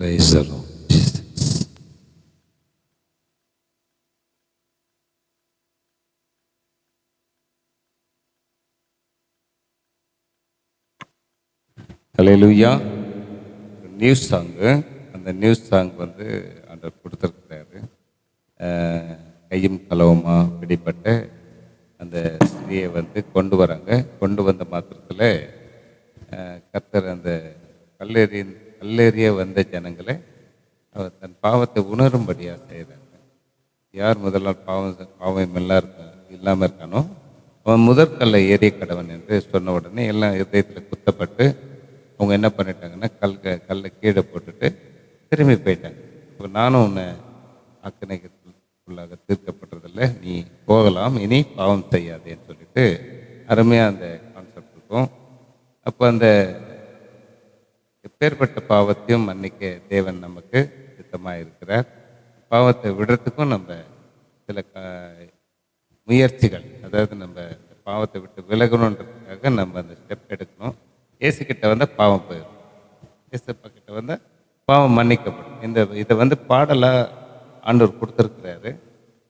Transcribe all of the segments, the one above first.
Praise the Lord. Jesus. News song அந்த news song வந்து அந்த கொடுத்துருக்கிறாரு கையும் கலவுமா பிடிப்பட்ட அந்த ஸ்திரியை வந்து கொண்டு வராங்க கொண்டு வந்த மாத்திரத்தில் கத்தர் அந்த கல்லெறியின் கல்லெறிய வந்த ஜனங்களை அவர் தன் பாவத்தை உணரும்படியாக செய்கிறாங்க யார் முதலால் பாவம் பாவம் எல்லாம் இருக்க இல்லாமல் இருக்கானோ அவன் முதற்கல்லை ஏறிய கடவன் என்று சொன்ன உடனே எல்லாம் இதயத்தில் குத்தப்பட்டு அவங்க என்ன பண்ணிட்டாங்கன்னா கல் கல்லை கீழே போட்டுட்டு திரும்பி போயிட்டாங்க. இப்போ நானும் உன்னை ஆக்கினைக்குள்ளாக தீர்க்கப்பட்டதில்லை நீ போகலாம் இனி பாவம் செய்யாதேன்னு சொல்லிட்டு அருமையாக அந்த கான்செப்ட் இருக்கும். அப்போ அந்த எப்பேற்பட்ட பாவத்தையும் மன்னிக்க தேவன் நமக்கு சித்தமாக இருக்கிறார் பாவத்தை விடுறதுக்கும் நம்ம சில க முயற்சிகள் அதாவது நம்ம இந்த பாவத்தை விட்டு விலகணுன்றதுக்காக நம்ம அந்த ஸ்டெப் எடுக்கணும். ஏசுக்கிட்ட வந்தால் பாவம் போயிடும். ஏசப்பா கிட்ட வந்தால் பாவம் மன்னிக்கப்படும். இந்த இதை வந்து பாடலாக ஆண்டவர் கொடுத்துருக்கிறாரு.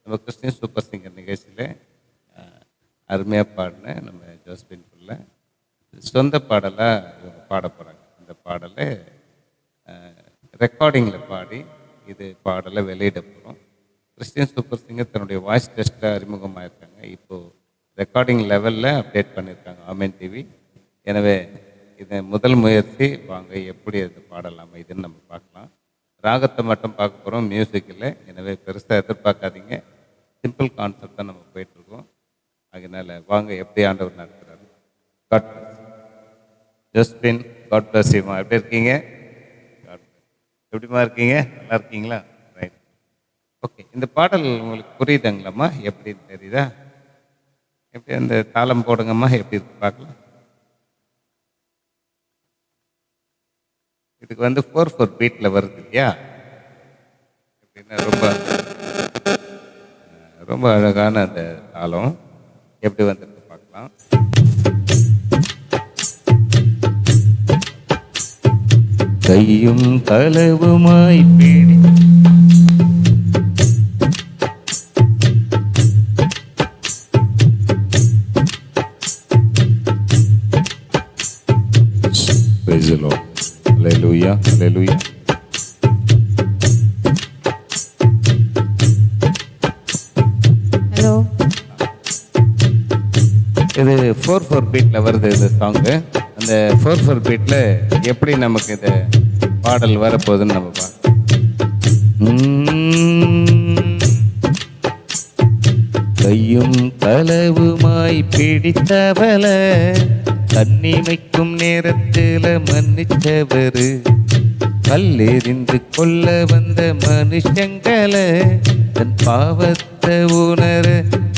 நம்ம கிறிஸ்டின் சூப்பர் சிங்கர் நிகழ்ச்சியில் அருமையாக பாடின நம்ம ஜோஸ்பின் பிள்ளை. சொந்த பாடலாக இவங்க பாட போகிறாங்க இந்த பாடலை ரெக்கார்டிங்கில் பாடி இது பாடலை வெளியிட போகிறோம் கிறிஸ்டியன் சூப்பர் சிங்கர் தன்னுடைய வாய்ஸ் டெஸ்ட்டில் அறிமுகமாக இருக்காங்க இப்போது ரெக்கார்டிங் லெவலில் அப்டேட் பண்ணியிருக்காங்க ஆமென் டிவி எனவே இது முதல் முயற்சி. வாங்க எப்படி அது பாடலாம் இதுன்னு நம்ம பார்க்கலாம். ராகத்தை மட்டும் பார்க்க போகிறோம் மியூசிக்கில் எனவே பெருசாக எதிர்பார்க்காதீங்க. சிம்பிள் கான்செப்ட் தான் நம்ம போயிட்டுருக்கோம். அதனால் வாங்க எப்படி ஆண்டவர் நடத்துகிறாரு காட் ஜஸ்பின் காட் பிளஸ் யூமா எப்படி இருக்கீங்க? எப்படிமா இருக்கீங்க? நல்லா இருக்கீங்களா? ரைட் ஓகே இந்த பாடல் உங்களுக்கு புரியுதுங்களாம்மா? எப்படின்னு தெரியுதா? எப்படி அந்த தாளம் போடுங்கம்மா? எப்படி இருக்கு பார்க்கலாம். இதுக்கு வந்து ஃபோர் ஃபோர் பீட்டில் வருது இல்லையா? எப்படின்னா ரொம்ப ரொம்ப அழகான அந்த தாளம். எப்படி வந்திருக்கு பார்க்கலாம். கையும் களவுமாய் பீடி. Hallelujah. Hallelujah. ஹலோ இது ஃபோர் ஃபோர் பீட்டில் வருது இந்த சாங்கு அந்த ஃபோர் ஃபோர் பீட்டில் எப்படி நமக்கு இந்த பாடல் வரப்போகுதுன்னு நம்ம பார்க்கலாம் கையும் களவுமாய் பிடித்தவள தன்னிமைக்கும் நேரத்தில் மன்னிச்சவரு கல்லெறிந்து கொள்ள வந்த மனுஷங்களை தன் பாவத்தை உணர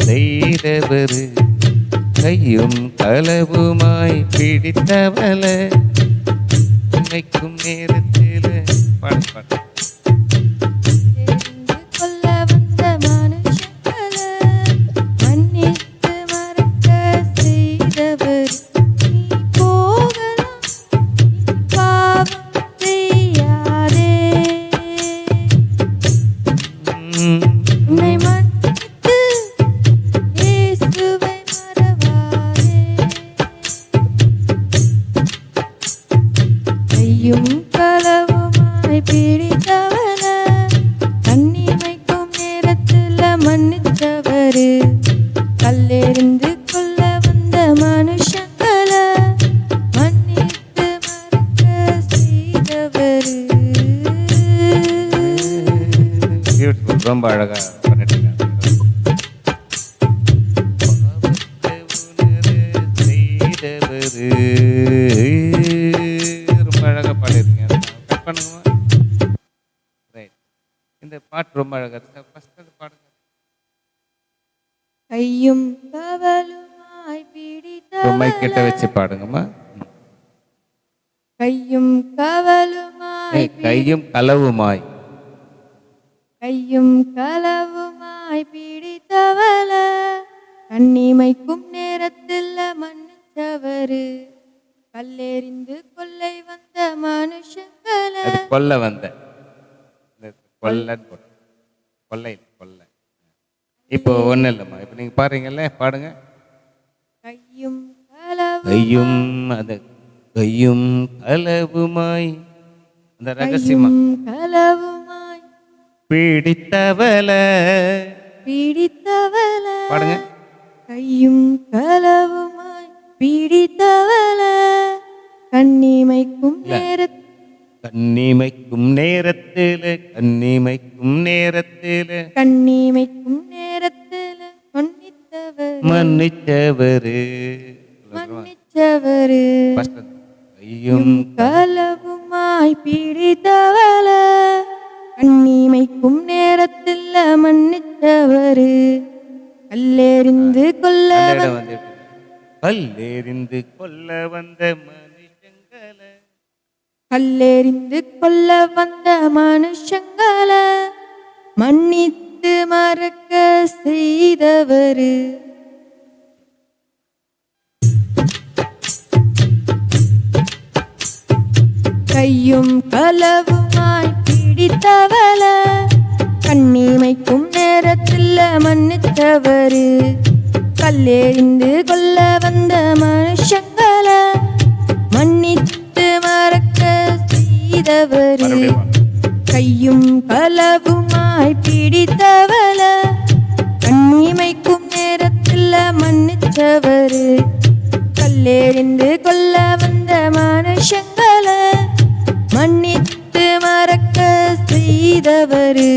செய்தவரு. கையும் களவுமாய் பிடித்தவள உண்மைக்கும் நேரத்தில் ரொம்ப அழகா பண்ணிட்டீங்க பாவத்தை உணர செய்தவரு. ரொம்ப அழகா பாடிருக்கீங்க. கட் ரைட் இந்த பாட்டு ரொம்ப அழகா இருக்கு. ஃபர்ஸ்ட் அது பாடுங்க. கையும் கவலுமாய் ரொம்ப கிட்ட பிடித்தவள வச்சு பாடுங்கம்மா. கையும் கவலுமாய் கையும் களவுமாய் கையும் களவுமாய் பிடித்தவள கண்ணிமைக்கும் நேரத்தில் மன்னிச்சவரு கல்லெறிந்து கொள்ளை வந்த மனுஷங்களை. கொல்ல வந்த. போட்டு. கொள்ளை கொல்லை. இப்போ ஒன்றும் இல்லைம்மா. இப்போ நீங்கள் பாருங்கல்ல பாடுங்க. கையும் களவு கையும் அது கையும் களவுமாய். அந்த ரகசியமா? களவுமாய். பிடித்தவல பிடித்தவள. பாடுங்க. கையும் களவுமாய் பிடித்தவள. கண்ணிமைக்கும் நேரத்தில் கண்ணிமைக்கும் நேரத்தில் கண்ணிமைக்கும் நேரத்தில். கண்ணிமைக்கும் நேரத்தில் மன்னித்தவர். First அந்த கையும் களவுமாய் பிடித்தவள. கண்ணிமைக்கும் நேரத்தில் மன்னித்தவரு. கல்லெறிந்து எப்படி? கல்லெறிந்து கொல்ல வந்த மனுஷங்களை. கல்லெறிந்து கொள்ள வந்த மனுஷங்களை மன்னித்து மறக்க செய்தவரு. கையும் களவுமாய் பிடித்தவள. கண்ணிமைக்கும் நேரத்தில் மன்னித்தவரு. கல்லெறிந்து கொல்ல வந்த மனுஷங்களை மன்னித்து மறக்க செய்தவரு. கையும் பலவுமாய் பிடித்தவள கண்ணிமைக்கும் நேரத்தில் மன்னிச்சவரு கல்லெறிந்து கொல்ல வந்த மனுஷங்க செய்தவரு.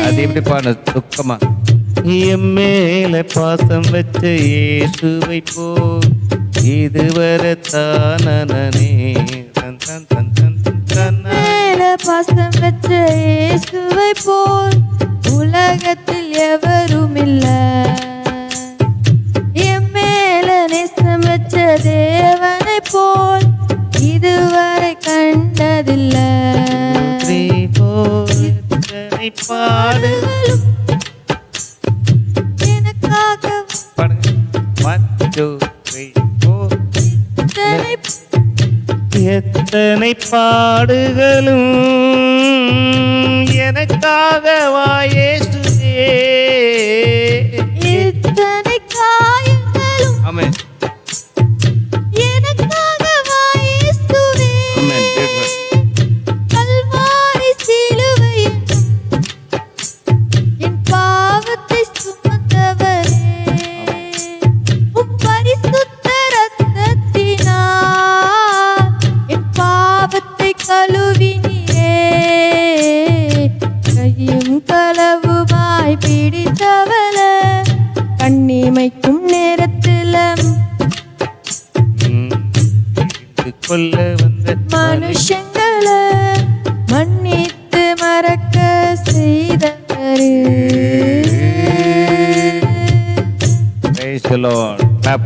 அது எப்படி பாடு துக்கமா? என் மேல பாசம் வச்ச இயேசுவை போ இதுவரை தானே மேல பாசம் வச்ச இயேசுவை போல் உலகத்தில் எவரும் இல்லை என் மேல நேசம் வச்சதே பாடுகளும். எனக்காக வாயே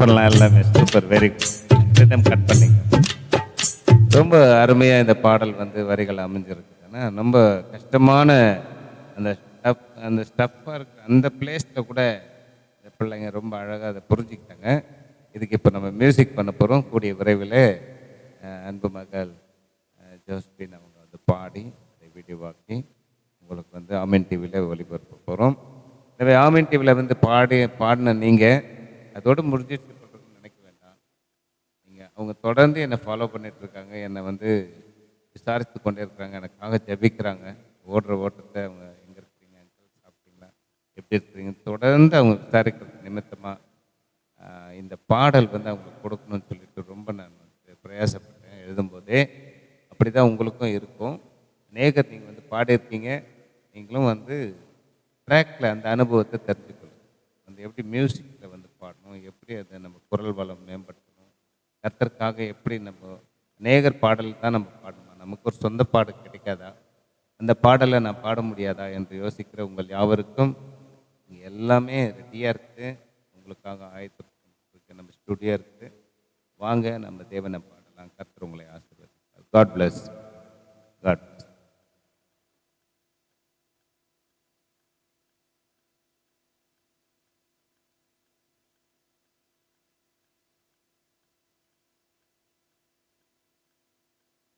பண்ணலாம் எல்லாமே. Super very good rhythm cut பண்ணிங்க ரொம்ப அருமையாக இந்த பாடல் வந்து வரிகள் அமைஞ்சிருக்கு. ஏன்னா ரொம்ப கஷ்டமான அந்த ஸ்டப் அந்த ஸ்டஃப்பாக இருக்க அந்த பிளேஸில் கூட இந்த பிள்ளைங்க ரொம்ப அழகாக அதை புரிஞ்சுக்கிட்டாங்க. இதுக்கு இப்போ நம்ம மியூசிக் பண்ண போகிறோம் கூடிய விரைவில் அன்பு மகள் ஜோஸ்பின் அவங்க வந்து பாடி அதை வீடியோவாக்கி உங்களுக்கு வந்து ஆமின் டிவியில் ஒளிபரப்ப போகிறோம் எனவே ஆமின் டிவியில் வந்து பாடி பாடின நீங்கள் அதோடு முடிஞ்சிட்டு அவங்க தொடர்ந்து என்னை ஃபாலோ பண்ணிட்டு இருக்காங்க என்னை வந்து விசாரித்து கொண்டே இருக்கிறாங்க எனக்காக ஜபிக்கிறாங்க. ஓடுற ஓட்டத்தை அவங்க எங்கே இருக்கிறீங்க? uncle, சாப்பிட்டீங்களா? எப்படி இருக்கிறீங்க? தொடர்ந்து அவங்க விசாரிக்கிறது நிமித்தமாக இந்த பாடல் வந்து அவங்களுக்கு கொடுக்கணும்னு சொல்லிட்டு ரொம்ப நான் வந்து பிரயாசப்பட்டேன் எழுதும்போதே. அப்படி தான் உங்களுக்கும் இருக்கும். நேகர் நீங்கள் வந்து பாடியிருக்கீங்க. நீங்களும் வந்து ட்ராக்ல அந்த அனுபவத்தை தெரிஞ்சுக்கணும். அந்த எப்படி மியூசிக்கில் வந்து பாடணும்? எப்படி அதை நம்ம குரல் வளம் மேம்பட்டு கர்த்தருக்காக எப்படி நம்ம நேகர் பாடல் தான் நம்ம பாடணுமா? நமக்கு ஒரு சொந்த பாடல் கிடைக்காதா? அந்த பாடலை நான் பாட முடியாதா என்று யோசிக்கிற உங்கள் யாவருக்கும் எல்லாமே ரெடியாக இருக்குது உங்களுக்காக ஆயத்தம் நம்ம ஸ்டுடியோ இருக்குது வாங்க நம்ம தேவனை பாடலாம். கர்த்தர் உங்களை ஆசீர்வதிப்பார். God bless.